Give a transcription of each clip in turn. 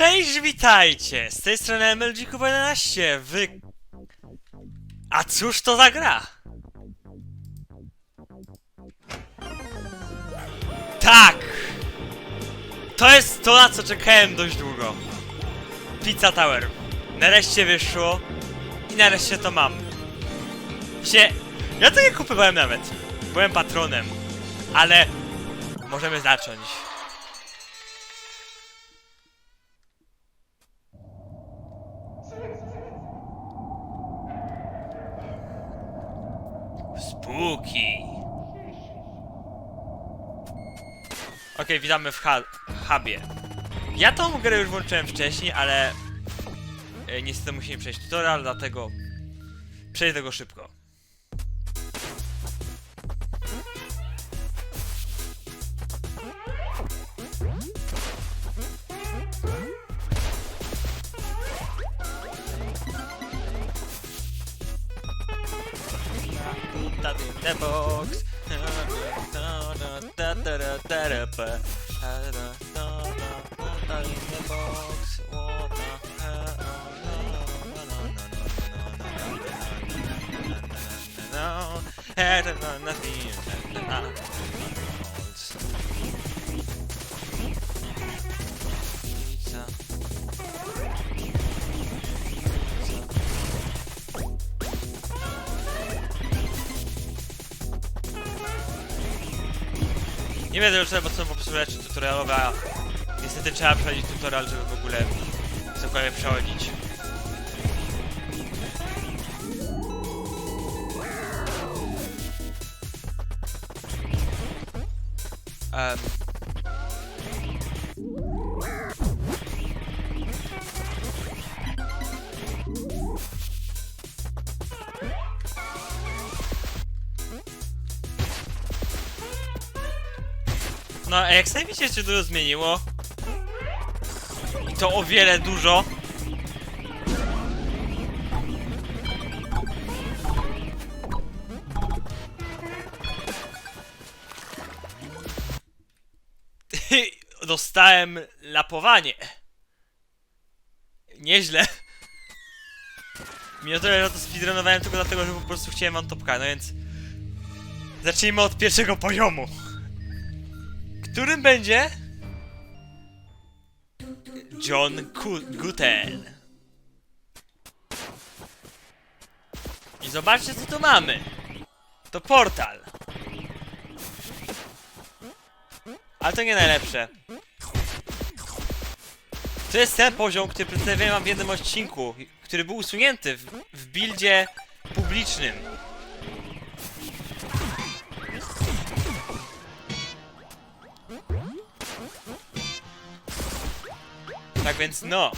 Cześć, witajcie! Z tej strony MLG11, wy... A cóż to za gra? Tak! To jest to, na co czekałem dość długo. Pizza Tower. Nareszcie wyszło i nareszcie to mam. Się... Ja to nie kupowałem nawet. Byłem patronem. Ale... Możemy zacząć. Spooky. Okej, witamy w hubie. Ja tą grę już włączyłem wcześniej, ale e, niestety musimy przejść tutorial, dlatego przejdę go szybko. Put in the Nie będę już bo są po prostu rzeczy tutorialowe, a niestety trzeba przechodzić tutorial, żeby w ogóle cokolwiek przechodzić. Um. No, a jak sami się dużo zmieniło. I to o wiele dużo. Dostałem lapowanie. Nieźle. Mimo to, że to speedrunowałem tylko dlatego, że po prostu chciałem wam topka, no więc... Zacznijmy od pierwszego poziomu. Którym będzie? John Ku Guten. I zobaczcie co tu mamy. To portal. Ale to nie najlepsze. To jest ten poziom, który przedstawiałem w jednym odcinku, który był usunięty w, w publicznym. Tak więc no.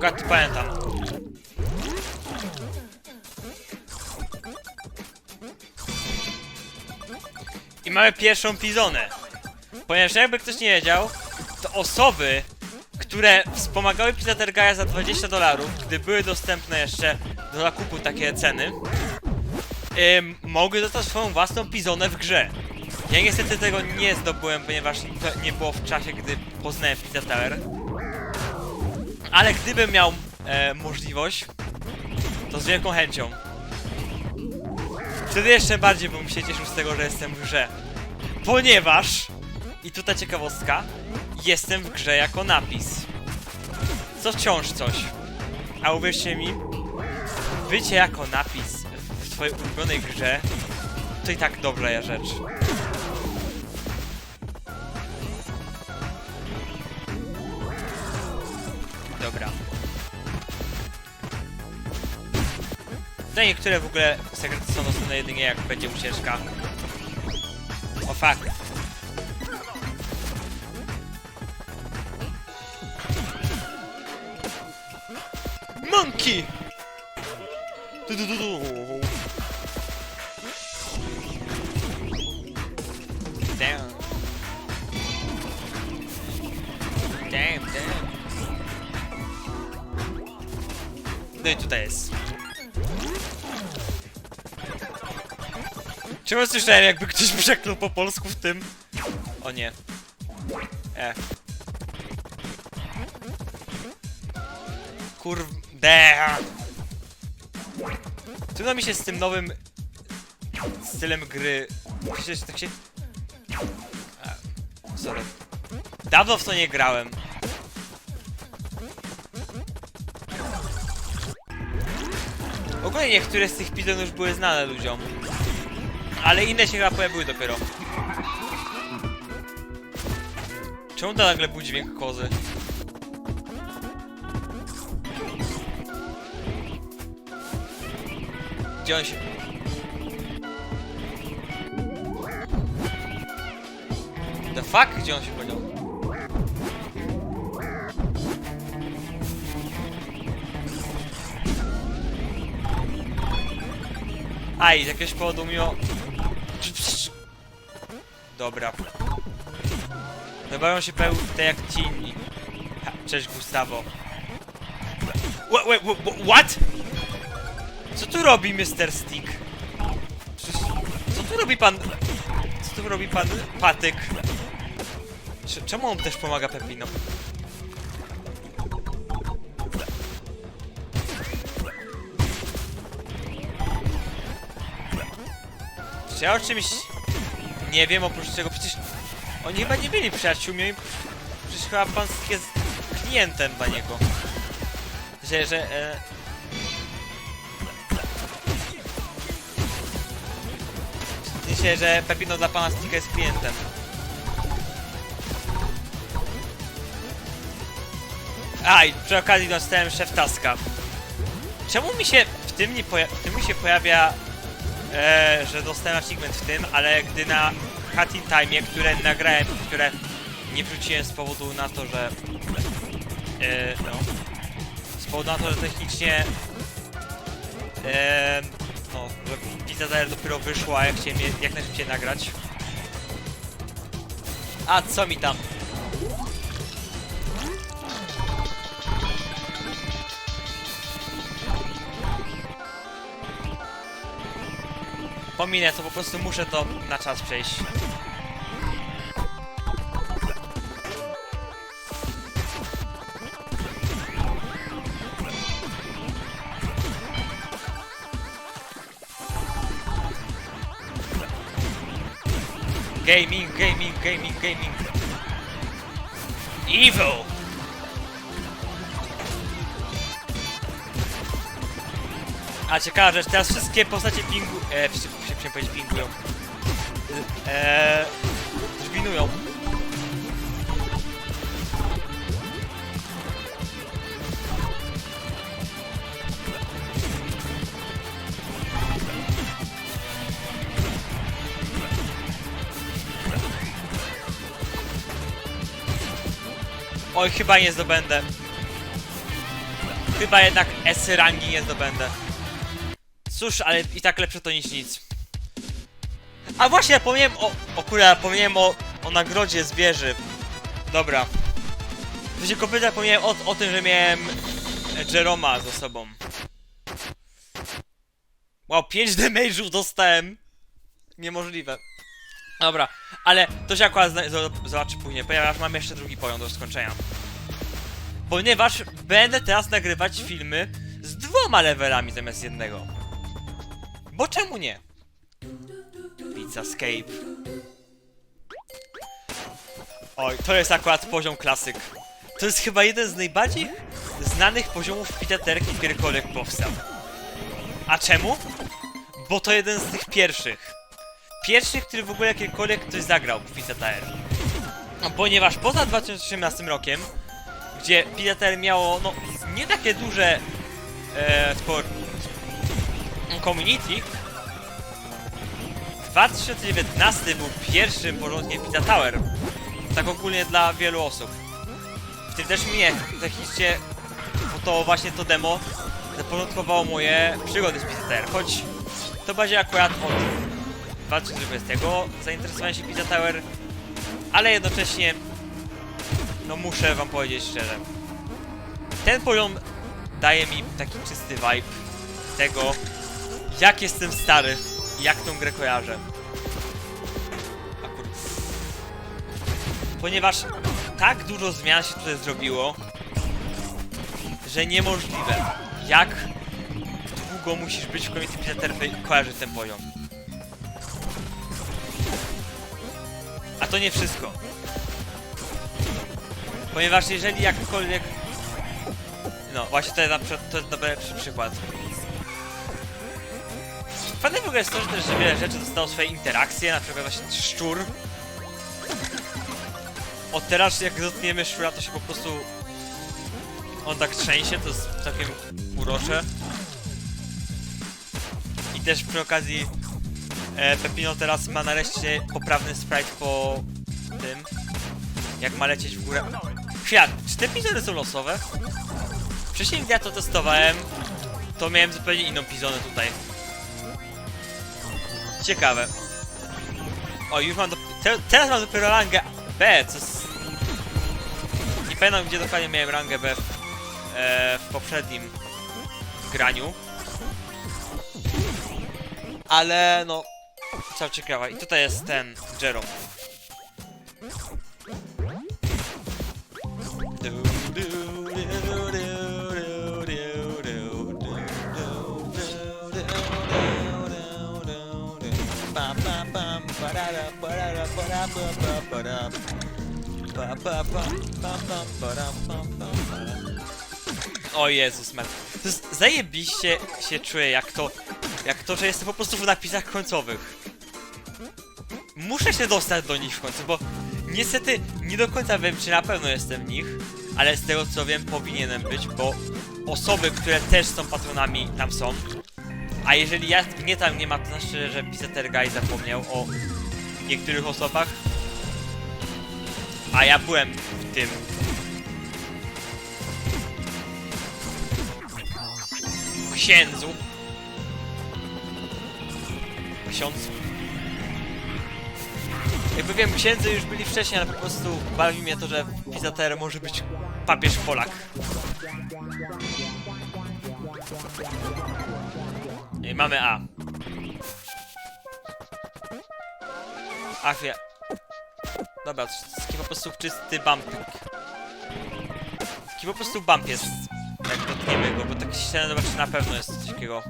Akurat pamiętam. I mamy pierwszą pizonę. Ponieważ jakby ktoś nie wiedział, to osoby, które wspomagały Pizzatergaja za 20 dolarów, gdy były dostępne jeszcze do zakupu takie ceny, ym, mogły dostać swoją własną pizonę w grze. Ja niestety tego nie zdobyłem, ponieważ to nie było w czasie, gdy poznałem Pizza Tower. Ale gdybym miał e, możliwość, to z wielką chęcią. Wtedy jeszcze bardziej bym się cieszył z tego, że jestem w grze. Ponieważ, i tutaj ciekawostka, jestem w grze jako napis. Co wciąż coś. A uwierzcie mi, bycie jako napis w twojej ulubionej grze, to i tak dobra rzecz. Pytanie, które w ogóle sekrety są dostępne jedynie jak będzie ucieczka. O fuck. Monkey! Du, du, du, du. Damn. Damn, damn. No i tutaj jest. Czemu słyszałem jakby ktoś przeklął po polsku w tym? O nie. E. Kurw... De. Trudno mi się z tym nowym stylem gry... Przecież tak się... A, sorry. Dawno w to nie grałem. Ogólnie niektóre z tych pizon już były znane ludziom. Ale inne się chyba pojawiły dopiero. Czemu to nagle był dźwięk kozy? Gdzie on się... The fuck? Gdzie on się podział? A i z jakiegoś powodu miło... Dobra. Wybawią się peł te jak ci inni. Cześć Gustavo. Wha- wha- wha- wha- What? Co tu robi Mr. Stick? Co tu robi pan... Co tu robi pan Patyk? Cze- Czemu on też pomaga Pepino? Czy ja o czymś nie wiem oprócz tego przecież oni chyba nie byli przyjaciółmi, przecież chyba pan jest klientem dla niego. Że, że e... Sensie, że Pepino dla pana Sticka jest klientem. A, i przy okazji dostałem szef taska. Czemu mi się w tym nie poja- w tym mi się pojawia e, że dostałem achievement w tym, ale gdy na Hatting Time, które nagrałem, które nie wrzuciłem z powodu na to, że e, no z powodu na to, że technicznie e, no, że Pizza Diner dopiero wyszła, jak chciałem je jak najszybciej nagrać. A co mi tam? Pominę to, po prostu muszę to na czas przejść. Gaming, gaming, gaming, gaming. Evil! A ciekawa rzecz, teraz wszystkie postacie pingu... E, chciałem powiedzieć pingują. Eee... Żwinują. Oj, chyba nie zdobędę. Chyba jednak S rangi nie zdobędę. Cóż, ale i tak lepsze to niż nic. A właśnie, zapomniałem o... O kurde, zapomniałem o, o nagrodzie z wieży. Dobra. To się kompletnie zapomniałem o, o tym, że miałem e, Jeroma ze sobą. Wow, 5 damage'ów dostałem. Niemożliwe. Dobra, ale to się akurat zobaczy później, ponieważ mam jeszcze drugi poziom do skończenia. Ponieważ będę teraz nagrywać filmy z dwoma levelami zamiast jednego. Bo czemu nie? Pizzascape. Oj, to jest akurat poziom klasyk. To jest chyba jeden z najbardziej znanych poziomów pitaterki, którykolwiek powstał. A czemu? Bo to jeden z tych pierwszych. Pierwszych, który w ogóle kiedykolwiek ktoś zagrał w Pizza Tower. Ponieważ poza 2018 rokiem, gdzie Tower miało, no, nie takie duże e, community, 2019 był pierwszym porządkiem Pizza Tower. Tak ogólnie dla wielu osób. W tym też mnie technicznie, bo to właśnie to demo zapoczątkowało moje przygody z PZR, choć to będzie akurat od 2020 zainteresowanie się Pizza Tower, ale jednocześnie no muszę wam powiedzieć szczerze, ten poziom daje mi taki czysty vibe tego, jak jestem stary jak tą grę kojarzę. Akurat. Ponieważ tak dużo zmian się tutaj zrobiło, że niemożliwe. Jak długo musisz być w Community Center, by kojarzyć ten poziom. A to nie wszystko. Ponieważ jeżeli jakkolwiek... No, właśnie to jest, na przykład, to jest dobry przykład. Fajne w ogóle jest to, że też że wiele rzeczy dostało swoje interakcje, na przykład właśnie szczur. Od teraz jak dotkniemy szczura, to się po prostu... On tak trzęsie, to jest całkiem urocze. I też przy okazji e, Pepino teraz ma nareszcie poprawny sprite po tym, jak ma lecieć w górę. Chwila, czy te pizony są losowe? Wcześniej ja to testowałem, to miałem zupełnie inną pizonę tutaj. Ciekawe. O, już mam do... te, teraz mam dopiero rangę B, co z... Nie pamiętam gdzie dokładnie miałem rangę B w, e, w poprzednim graniu. Ale no... Co ciekawe, i tutaj jest ten Jerome. O Jezus man. To jest zajebiście się czuję jak to, jak to, że jestem po prostu w napisach końcowych. Muszę się dostać do nich w końcu, bo niestety nie do końca wiem, czy na pewno jestem w nich, ale z tego co wiem, powinienem być, bo osoby, które też są patronami tam są. A jeżeli ja mnie tam nie ma, to znaczy, że Piseter Guy zapomniał o niektórych osobach. A ja byłem w tym. Księdzu. Ksiądz. Jakby wiem, księdzy już byli wcześniej, ale po prostu bawi mnie to, że Pizater może być papież Polak. I mamy A. A chwila. Dobra, taki po prostu czysty bumpik. Taki po prostu bump jest, jak dotkniemy go, bo tak się zobaczy na pewno jest coś takiego.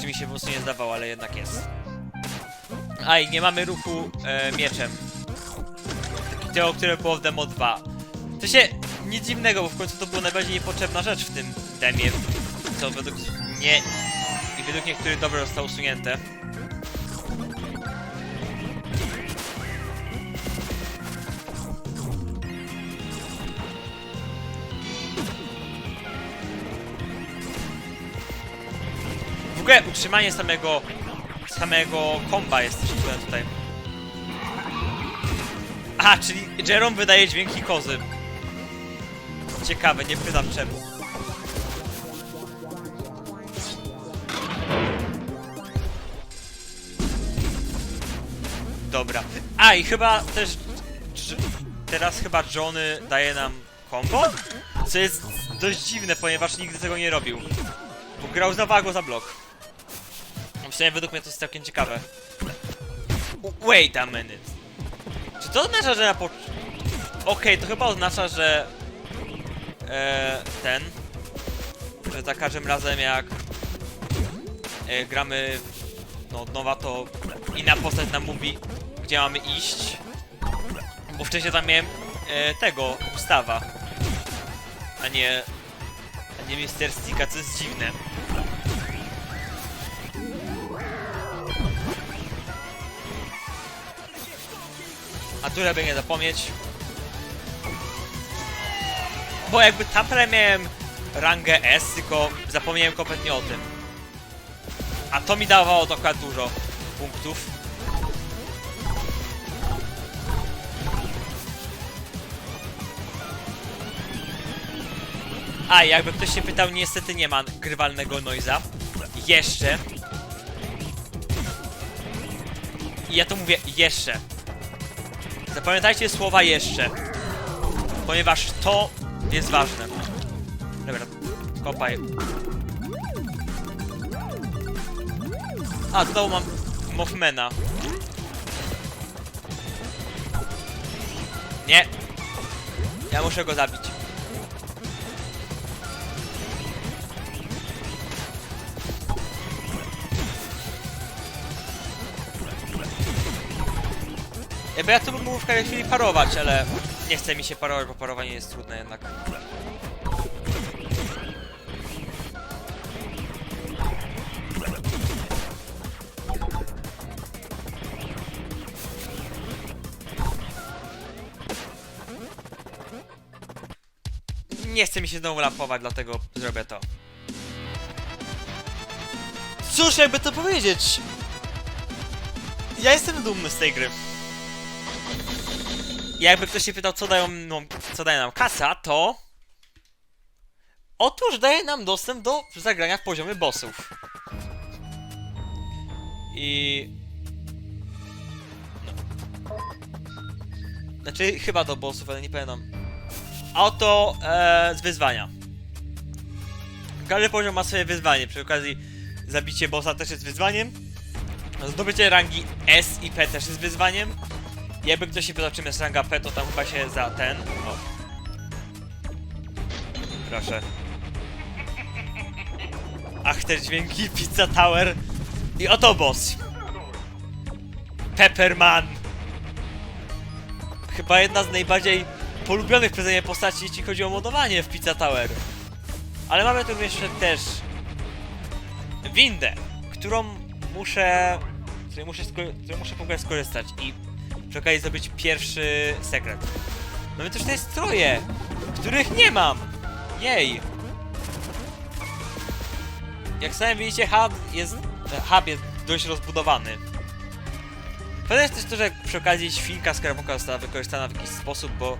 Czy mi się po prostu nie zdawało, ale jednak jest. A i nie mamy ruchu e, mieczem. Taki tego, które było w demo 2. To się nic dziwnego, bo w końcu to była najbardziej niepotrzebna rzecz w tym demie. Co według mnie i według niektórych dobrze zostało usunięte. Ogóle utrzymanie samego samego komba jest trudne tutaj. Aha, czyli Jerome wydaje dźwięki kozy. Ciekawe, nie pytam czemu. Dobra. A i chyba też... Teraz chyba Johnny daje nam kombo? Co jest dość dziwne, ponieważ nigdy tego nie robił. Bo grał za wago za blok. Sumie według mnie to jest całkiem ciekawe. Wait a minute. Czy to oznacza, że na po... Okej, to chyba oznacza, że... E, ten... Że za każdym razem jak... E, gramy... No, od nowa to... Inna postać nam mówi, gdzie mamy iść. Bo wcześniej tam miałem e, tego, ustawa. A nie... A nie Mister Stika, co jest dziwne. A tu żeby nie zapomnieć. Bo jakby tam miałem rangę S, tylko zapomniałem kompletnie o tym. A to mi dawało dokładnie dużo punktów. A, jakby ktoś się pytał, niestety nie ma grywalnego noiza. Jeszcze. I ja to mówię jeszcze. Zapamiętajcie słowa jeszcze. Ponieważ to jest ważne. Dobra, kopaj. A, dołu mam Mothmana. Nie. Ja muszę go zabić. Jakby ja tu bym mógł w każdej chwili parować, ale nie chce mi się parować, bo parowanie jest trudne jednak. Nie chce mi się znowu lapować, dlatego zrobię to. Cóż, jakby to powiedzieć? Ja jestem dumny z tej gry. Jakby ktoś się pytał, co dają, no, co daje nam kasa, to... Otóż daje nam dostęp do zagrania w poziomie bossów. I... No. Znaczy, chyba do bossów, ale nie pamiętam. A oto e, z wyzwania. Każdy poziom ma swoje wyzwanie. Przy okazji zabicie bossa też jest wyzwaniem. Zdobycie rangi S i P też jest wyzwaniem. Jakby ktoś się pytał, czym jest ranga P, to tam chyba się za ten. O. Proszę. Ach, te dźwięki, Pizza Tower. I oto boss. Pepperman. Chyba jedna z najbardziej polubionych przeze mnie postaci, jeśli chodzi o modowanie w Pizza Tower. Ale mamy tu jeszcze też windę, którą muszę, której muszę, której muszę w ogóle skorzystać i przy zdobyć pierwszy sekret. Mamy też te stroje, których nie mam! Jej! Jak sami widzicie, hub jest, hub jest dość rozbudowany. Pewne jest też to, że przy okazji świnka skarbonka została wykorzystana w jakiś sposób, bo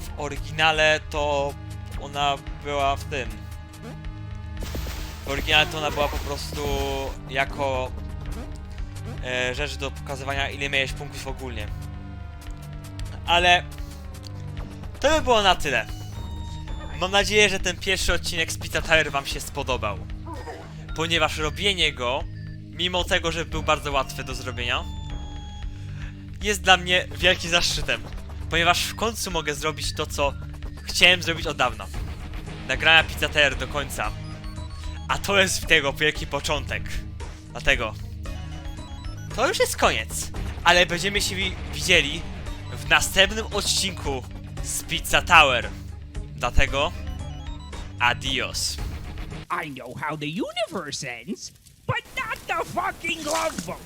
w oryginale to ona była w tym. W oryginale to ona była po prostu jako e, rzecz do pokazywania ile miałeś punktów ogólnie. Ale to by było na tyle. Mam nadzieję, że ten pierwszy odcinek z Pizza Tower wam się spodobał. Ponieważ robienie go, mimo tego, że był bardzo łatwy do zrobienia, jest dla mnie wielkim zaszczytem. Ponieważ w końcu mogę zrobić to, co chciałem zrobić od dawna. Nagrania Pizza Tower do końca. A to jest tego wielki początek. Dlatego to już jest koniec. Ale będziemy się wi- widzieli w następnym odcinku z Pizza Tower. Dlatego adios. I know how the universe ends, but not the fucking love.